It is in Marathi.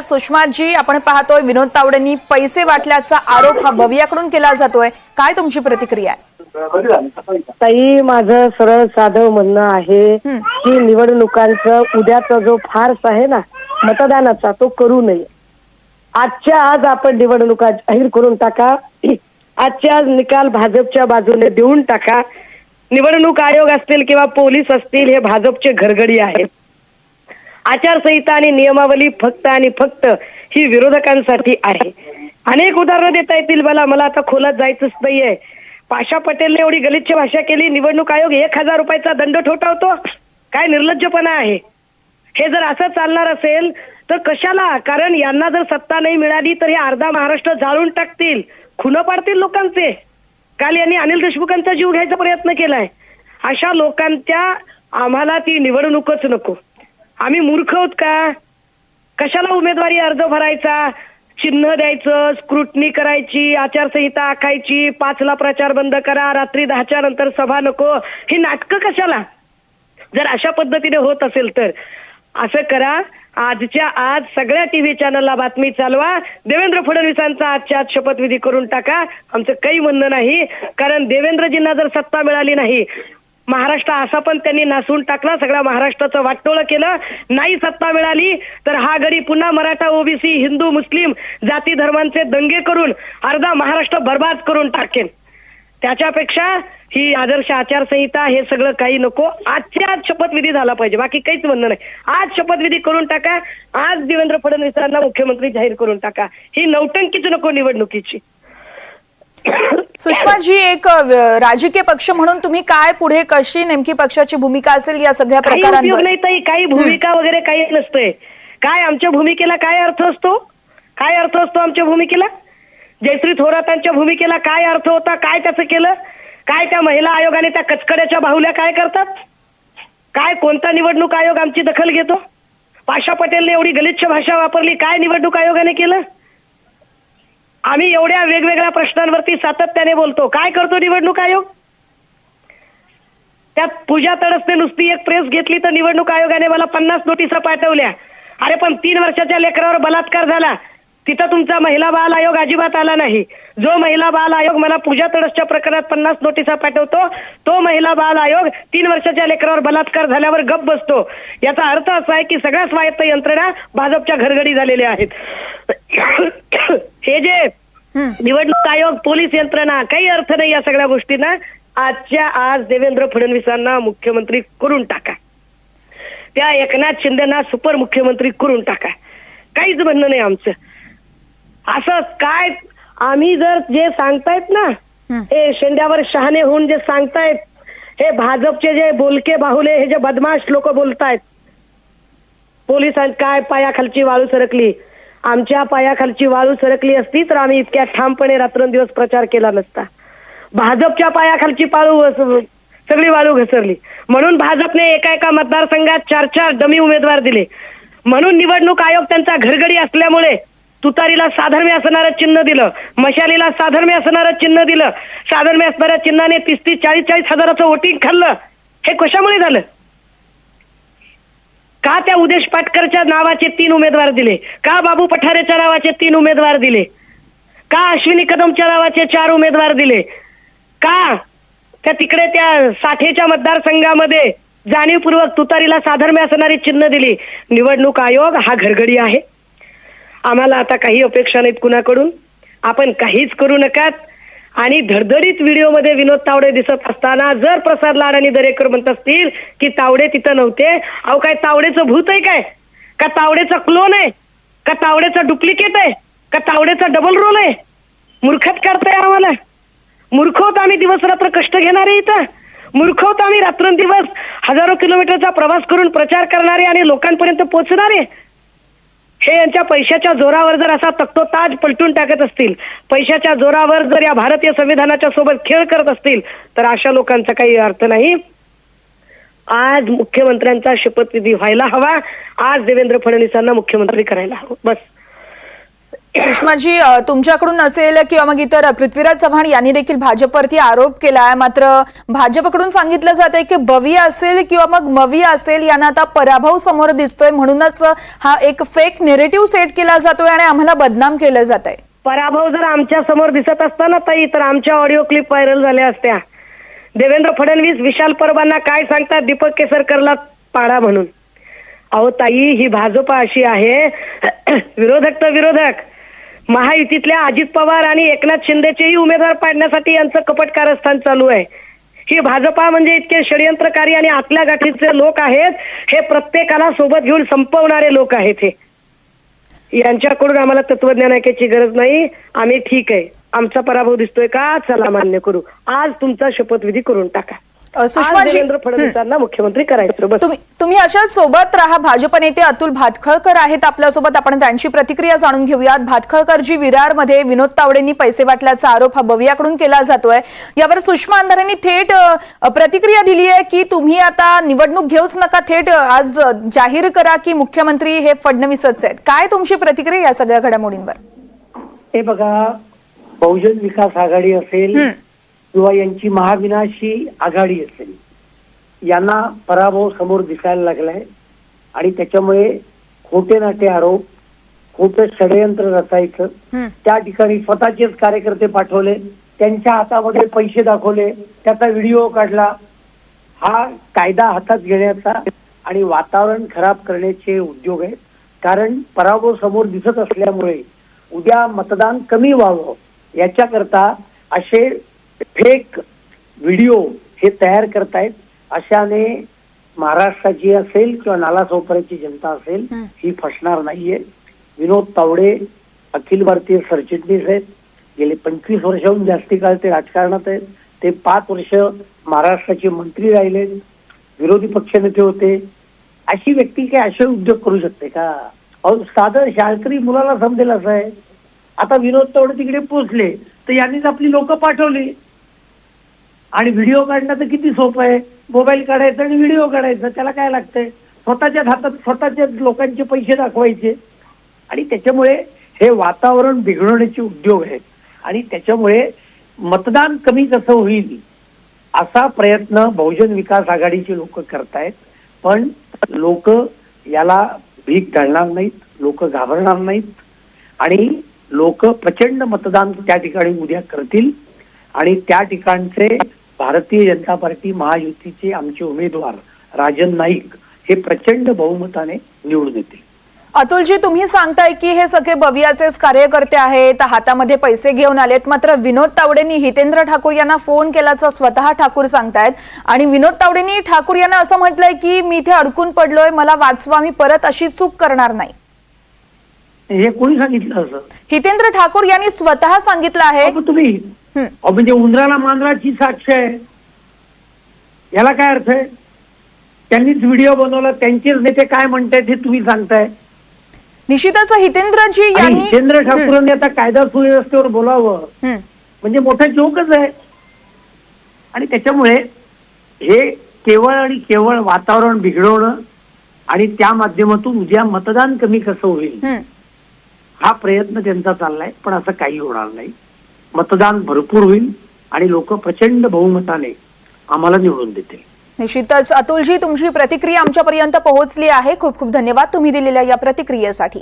सुषमाजी आपण पाहतोय विनोद तावडेंनी पैसे वाटल्याचा आरोप हा भव्याकडून केला जातोय. काय तुमची प्रतिक्रिया आहे? ताई माझं सरळ साधं म्हणणं आहे. की निवडणुकांचं उद्याचा जो फार्स आहे ना मतदानाचा तो करू नये. आजच्या आज आपण निवडणुका जाहीर करून टाका. आजच्या आज निकाल भाजपच्या बाजूने देऊन टाका. निवडणूक आयोग असतील किंवा पोलीस असतील हे भाजपचे घरगडी आहेत. आचारसंहिता आणि नियमावली फक्त आणि फक्त ही विरोधकांसाठी आहे. अनेक उदाहरणं देता येतील. मला मला आता खोलात जायचंच नाहीये. पाशा पटेलने एवढी गलिच्छ भाषा केली निवडणूक आयोग एक हजार रुपयाचा दंड ठोठावतो? काय निर्लज्जपणा आहे? हे जर असं चालणार असेल तर कशाला? कारण यांना जर सत्ता नाही मिळाली तर हे अर्धा महाराष्ट्र जाळून टाकतील. खुनं पाडतील लोकांचे. काल यांनी अनिल देशमुखांचा जीव घ्यायचा प्रयत्न केलाय. अशा लोकांच्या आम्हाला ती निवडणूकच नको. आम्ही मूर्ख आहोत का? कशाला उमेदवारी अर्ज भरायचा? चिन्ह द्यायचं स्क्रुटनी करायची आचारसंहिता आखायची पाचला प्रचार बंद करा रात्री दहाच्या नंतर सभा नको ही नाटकं कशाला? जर अशा पद्धतीने होत असेल तर. असं करा आजच्या आज सगळ्या टीव्ही चॅनलला बातमी चालवा देवेंद्र फडणवीसांचा आजच्या आज शपथविधी करून टाका. आमचं काही म्हणणं नाही कारण देवेंद्रजींना जर सत्ता मिळाली नाही महाराष्ट्र असा पण त्यांनी नासून टाकला. सगळ्या महाराष्ट्राचं वाटोळं केलं. नाही सत्ता मिळाली तर हा गडी पुन्हा मराठा ओबीसी हिंदू मुस्लिम जाती धर्मांचे दंगे करून अर्धा महाराष्ट्र बर्बाद करून टाकेन. त्याच्यापेक्षा ही आदर्श आचारसंहिता हे सगळं काही नको. आजच्या आज शपथविधी झाला पाहिजे बाकी काहीच म्हणणं नाही. आज शपथविधी करून टाका. आज देवेंद्र फडणवीसांना मुख्यमंत्री जाहीर करून टाका. ही नौटंकीच नको निवडणुकीची. सुषमाजी एक राजकीय पक्ष म्हणून तुम्ही काय पुढे कशी नेमकी पक्षाची भूमिका असेल या सगळ्या प्रकारांवर? नाही काही भूमिका वगैरे काही नसतंय. काय आमच्या भूमिकेला काय अर्थ असतो? काय अर्थ असतो आमच्या भूमिकेला? जयश्री थोरातांच्या भूमिकेला काय अर्थ होता? काय त्याचं केलं? काय त्या महिला आयोगाने त्या कचकड्याच्या बाहुल्या काय करतात? काय कोणता निवडणूक आयोग आमची दखल घेतो? पाशा पटेलने एवढी गलिच्छ भाषा वापरली काय निवडणूक आयोगाने केलं? आम्ही एवढ्या वेगवेगळ्या प्रश्नांवरती सातत्याने बोलतो. काय करतो निवडणूक आयोग? त्यात पूजा तडसने नुसती एक प्रेस घेतली तर निवडणूक आयोगाने मला पन्नास नोटिसा पाठवल्या. अरे पण तीन वर्षाच्या लेकरावर बलात्कार झाला. तिथं तुमचा महिला बाल आयोग अजिबात आला नाही. जो महिला बाल आयोग मला पूजा तडसच्या प्रकरणात पन्नास नोटिसा पाठवतो तो महिला बाल आयोग तीन वर्षाच्या लेकरावर बलात्कार झाल्यावर गप बसतो. याचा अर्थ असा आहे की सगळ्या स्वायत्त यंत्रणा भाजपच्या घरघडी झालेल्या आहेत. हे जे. निवडणूक आयोग पोलीस यंत्रणा काही अर्थ नाही या सगळ्या गोष्टींना आजच्या आज देवेंद्र फडणवीसांना मुख्यमंत्री करून टाका त्या एकनाथ शिंदेना सुपर मुख्यमंत्री करून टाका काहीच म्हणणं नाही आमचं असं काय आम्ही जर जे सांगतायत ना हं. हे शेंड्यावर शहाणे होऊन जे सांगतायत हे भाजपचे जे बोलके बाहुले हे जे बदमाश लोक बोलतायत पोलिसांत काय पायाखालची वाळू सरकली आमच्या पायाखालची वाळू सरकली असती तर आम्ही इतक्या ठामपणे रात्रंदिवस प्रचार केला नसता. भाजपच्या पायाखालची पाळू सगळी वाळू घसरली. म्हणून भाजपने एका एका मतदारसंघात चार चार डमी उमेदवार दिले. म्हणून निवडणूक आयोग त्यांचा घरगडी असल्यामुळे तुतारीला साधर्म्य असणारं चिन्ह दिलं. मशालीला साधर्म्य असणारं चिन्ह दिलं. साधर्म्य असणाऱ्या चिन्हाने तीस तीस चाळीस चाळीस हजाराचं वोटिंग खाल्लं. हे कशामुळे झालं? का त्या उदेश पाटकरच्या नावाचे तीन उमेदवार दिले? का बाबू पठारेच्या नावाचे तीन उमेदवार दिले? का अश्विनी कदमच्या नावाचे चार उमेदवार दिले? का त्या तिकडे त्या साठेच्या मतदारसंघामध्ये जाणीवपूर्वक तुतारीला साधर्म्य असणारी चिन्ह दिली? निवडणूक आयोग हा घरगडी आहे. आम्हाला आता काही अपेक्षा नाहीत कुणाकडून. आपण काहीच करू नकात. आणि धडधडीत व्हिडिओमध्ये विनोद तावडे दिसत असताना जर प्रसाद लाड आणि दरेकर म्हणत असतील की तावडे तिथं नव्हते अहो काय तावडेचं भूत आहे काय? का तावडेचा क्लोन आहे? का तावडेचा डुप्लिकेट आहे? का तावडेचा डबल रोल आहे? मूर्खत करताय आम्हाला. मूर्खवत आम्ही दिवस रात्र कष्ट घेणारे इथं. मूर्खवत आम्ही रात्रंदिवस हजारो किलोमीटरचा प्रवास करून प्रचार करणारे आणि लोकांपर्यंत पोहोचणारे हे यांच्या पैशाच्या जोरावर जर असा तक्तोताज पलटून टाकत असतील पैशाच्या जोरावर जर या भारतीय संविधानाच्या सोबत खेळ करत असतील तर अशा लोकांचा काही अर्थ नाही. आज मुख्यमंत्र्यांचा शपथविधी व्हायला हवा. आज देवेंद्र फडणवीसांना मुख्यमंत्री करायला हवं. बस. सुषमाजी तुमच्याकडून असेल किंवा मग इतर पृथ्वीराज चव्हाण यांनी देखील भाजपवरती आरोप केला आहे मात्र भाजपकडून सांगितलं जात आहे की भवी असेल किंवा मग मवी असेल यांना आता पराभव समोर दिसतोय. म्हणूनच हा एक फेक नेरेटिव्ह सेट केला जातोय आणि आम्हाला बदनाम केलं जात आहे पराभव जर आमच्यासमोर दिसत असताना ताई तर आमच्या ऑडिओ क्लिप व्हायरल झाल्या असत्या. देवेंद्र फडणवीस विशाल परबांना काय सांगतात? दीपक केसरकरला पाडा म्हणून. अहो ताई ही भाजप अशी आहे. विरोधक तर विरोधक. महायुतीतल्या अजित पवार आणि एकनाथ शिंदेचेही उमेदवार पाडण्यासाठी यांचं कपट कारस्थान चालू आहे. ही भाजपा म्हणजे इतके षडयंत्रकारी आणि आतल्या गाठीचे लोक आहेत हे प्रत्येकाला सोबत घेऊन संपवणारे लोक आहेत हे. यांच्याकडून आम्हाला तत्वज्ञान ऐकायची गरज नाही. आम्ही ठीक आहे. आमचा पराभव दिसतोय का? चला मान्य करू. आज तुमचा शपथविधी करून टाका. सुषमाजी देवेंद्र फडणवीसांना मुख्यमंत्री करायचं तुम्ही अशाच सोबत राहा. भाजप नेते अतुल भातखळकर आहेत आपल्यासोबत. आपण त्यांची प्रतिक्रिया जाणून घेऊयात. भातखळकरजी विरारमध्ये विनोद तावडेंनी पैसे वाटल्याचा आरोप हा बवियाकडून केला जातोय. यावर सुषमा अंधारेंनी थेट प्रतिक्रिया दिली आहे की तुम्ही आता निवडणूक घेऊच नका. थेट आज जाहीर करा की मुख्यमंत्री हे फडणवीसच आहेत. काय तुमची प्रतिक्रिया या सगळ्या घडामोडींवर? हे बघा बहुजन विकास आघाडी असेल. किंवा यांची महाविनाशी आघाडी असेल यांना पराभव समोर दिसायला लागलाय. आणि त्याच्यामुळे खोटे नाटे आरोप खोटं षडयंत्र रचायचं. त्या ठिकाणी स्वतःचेच कार्यकर्ते पाठवले त्यांच्या हातामध्ये पैसे दाखवले त्याचा व्हिडिओ काढला. हा कायदा हातात घेण्याचा आणि वातावरण खराब करण्याचे उद्योग आहेत. कारण पराभव समोर दिसत असल्यामुळे उद्या मतदान कमी व्हावं याच्याकरता असे फेक व्हिडिओ हे तयार करतायत अशाने महाराष्ट्राची असेल किंवा नालासोपाऱ्याची जनता असेल हं. फसणार नाहीये. विनोद तावडे अखिल भारतीय सरचिटणीस आहेत. गेले पंचवीस वर्षाहून जास्ती काळ ते राजकारणात आहेत. ते पाच वर्ष महाराष्ट्राचे मंत्री राहिले विरोधी पक्षनेते होते. अशी व्यक्ती काय असे उद्योग करू शकते का? अहो साधं शाळकरी मुलाला समजेल असं आहे. आता विनोद तावडे तिकडे पोचले तर यांनीच आपली लोक पाठवली. आणि व्हिडिओ काढणं तर किती सोपं आहे. मोबाईल काढायचा आणि व्हिडिओ काढायचा त्याला काय लागतंय? स्वतःच्याच हातात स्वतःच्या लोकांचे पैसे दाखवायचे. आणि त्याच्यामुळे हे वातावरण बिघडवण्याचे उद्योग आहेत. आणि त्याच्यामुळे मतदान कमी कसं होईल असा प्रयत्न बहुजन विकास आघाडीचे लोक करतायत. पण लोक याला भीक घालणार नाहीत लोक घाबरणार नाहीत. आणि लोक प्रचंड मतदान त्या ठिकाणी उद्या करतील. आणि त्या ठिकाणचे भारतीय जनता पार्टी महायुतीचे आमचे उमेदवार राजन नाईक हे प्रचंड बहुमताने निवडून येतील. अतुलजी तुम्ही सांगताय की हे सगळे बवियाचेच कार्यकर्ते आहेत हातामध्ये पैसे घेऊन आलेत. मात्र विनोद तावडेंनी हितेंद्र ठाकूर यांना फोन केल्याचं स्वतः ठाकूर सांगतायत. आणि विनोद तावडेंनी ठाकूर यांना असं म्हटलंय की मी इथे अडकून पडलोय मला वाचवा मी परत अशी चूक करणार नाही. हे कोणी सांगितलं असं? हितेंद्र ठाकूर यांनी स्वतः सांगितलं आहे. अहो, तुम्ही म्हणजे उंदराला मांजराची साक्ष आहे. याला काय अर्थ आहे? त्यांनीच व्हिडिओ बनवला त्यांचेच नेते काय म्हणतायत हे तुम्ही सांगताय? निश्चितच हितेंद्रजी यांनी हितेंद्र ठाकूरांनी आता कायदा सुव्यवस्थेवर बोलावं. म्हणजे मोठा जोकच आहे. आणि त्याच्यामुळे हे केवळ आणि केवळ वातावरण बिघडवणं आणि त्या माध्यमातून उद्या मतदान कमी कसं होईल. हा प्रयत्न त्यांचा चाललाय पण असं काही होणार नाही. मतदान भरपूर होईल आणि लोक प्रचंड बहुमताने आम्हाला निवडून देतील. निश्चितच. अतुलजी तुमची प्रतिक्रिया आमच्यापर्यंत पोहोचली आहे. खूप खूप धन्यवाद तुम्ही दिलेल्या या प्रतिक्रियेसाठी.